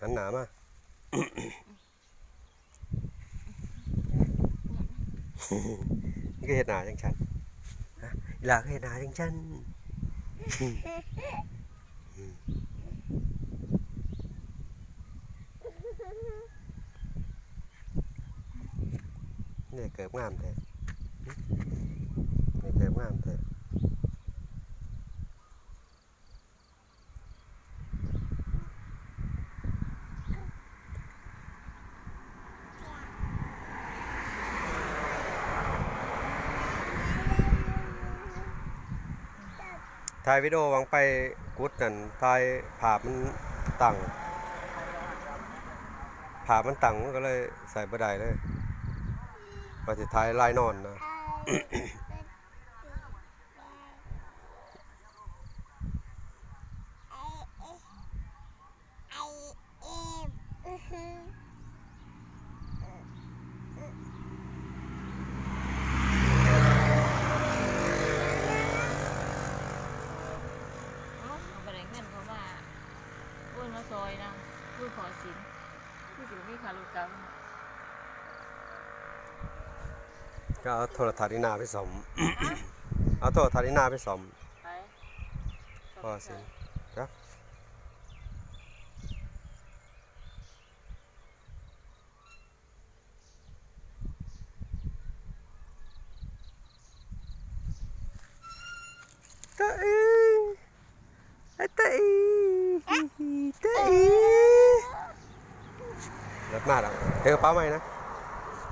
หันหนามานี่ก็เห็ดหนาจังฉันฮะอีหลาก็เห็ดหนาจังฉันเนี่ยเกิดงามแท้เนี่ยเกิดงามแท้ ถ่ายวิดีโอวังไปกุดนั่นถ่ายภาพมันตั้งภาพมันตั้งมันก็เลยใส่บ่ได้เลยว่าสิถ่ายลายนอนนะ เอาเอาไปได้เงินเพราะว่าอ้วนมา ซอยนะพูดขอสินพูดถึงมีคารุกรรมก็เอาโทรทัศน์นี่นาไปสมเอาโทรทัศน์นี่นาไปสมไปพอสิครับตาอีตาอี ตาอีรถมากอะเธอป้าใหม่นะ